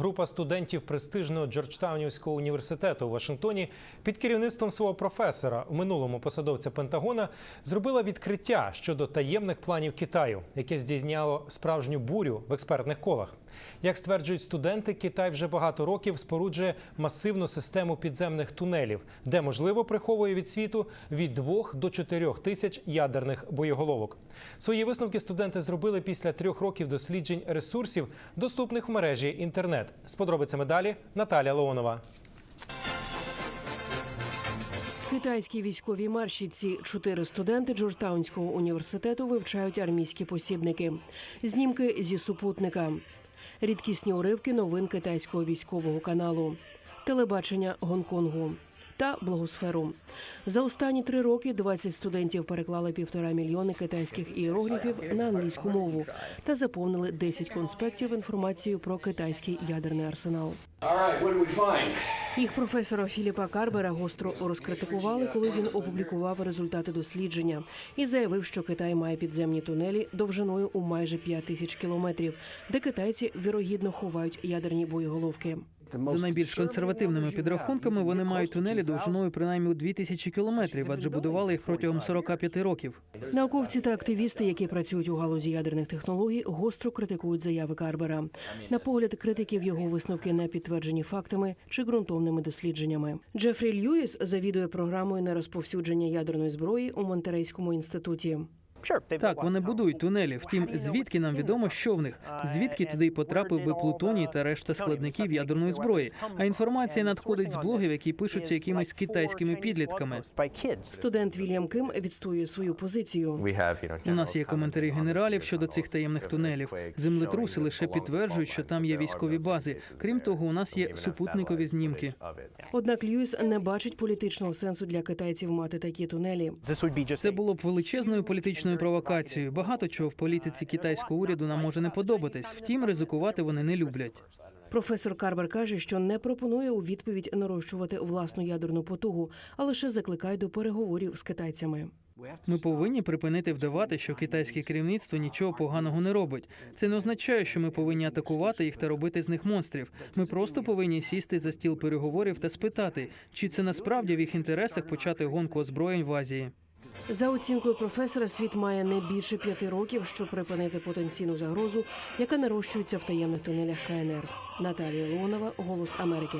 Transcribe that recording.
Група студентів престижного Джорджтаунівського університету у Вашингтоні під керівництвом свого професора, у минулому посадовця Пентагона, зробила відкриття щодо таємних планів Китаю, яке здійсняло справжню бурю в експертних колах. Як стверджують студенти, Китай вже багато років споруджує масивну систему підземних тунелів, де можливо приховує від світу від 2 до 4 тисяч ядерних боєголовок. Свої висновки студенти зробили після трьох років досліджень ресурсів, доступних в мережі інтернет. З подробицями далі Наталя Леонова. Китайські військові маршіці чотири студенти Джорджтаунського університету вивчають армійські посібники, знімки зі супутника, рідкісні уривки новин китайського військового каналу, телебачення Гонконгу та благосферу. За останні три роки 20 студентів переклали півтора мільйони китайських іерогліфів на англійську мову та заповнили 10 конспектів інформацією про китайський ядерний арсенал. Їх професора Філіпа Карбера гостро розкритикували, коли він опублікував результати дослідження і заявив, що Китай має підземні тунелі довжиною у майже 5 тисяч кілометрів, де китайці вірогідно ховають ядерні боєголовки. За найбільш консервативними підрахунками вони мають тунелі довжиною принаймні у 2000 кілометрів, адже будували їх протягом 45 років. Науковці та активісти, які працюють у галузі ядерних технологій, гостро критикують заяви Карбера. На погляд критиків його висновки не підтверджені фактами чи ґрунтовними дослідженнями. Джефрі Льюіс завідує програмою нерозповсюдження ядерної зброї у Монтерейському інституті. Так, вони будують тунелі. Втім, звідки нам відомо, що в них? Звідки туди й потрапив би плутоній та решта складників ядерної зброї? А інформація надходить з блогів, які пишуться якимись китайськими підлітками. Студент Вільям Ким відстоює свою позицію. У нас є коментарі генералів щодо цих таємних тунелів. Землетруси лише підтверджують, що там є військові бази. Крім того, у нас є супутникові знімки. Однак Льюіс не бачить політичного сенсу для китайців мати такі тунелі. Це було б величезною політичною провокацією. Багато чого в політиці китайського уряду нам може не подобатись. Втім, ризикувати вони не люблять. Професор Карбер каже, що не пропонує у відповідь нарощувати власну ядерну потугу, а лише закликає до переговорів з китайцями. Ми повинні припинити вдавати, що китайське керівництво нічого поганого не робить. Це не означає, що ми повинні атакувати їх та робити з них монстрів. Ми просто повинні сісти за стіл переговорів та спитати, чи це насправді в їх інтересах почати гонку озброєнь в Азії. За оцінкою професора, світ має не більше п'яти років, щоб припинити потенційну загрозу, яка нарощується в таємних тунелях КНР. Наталія Леонова, Голос Америки.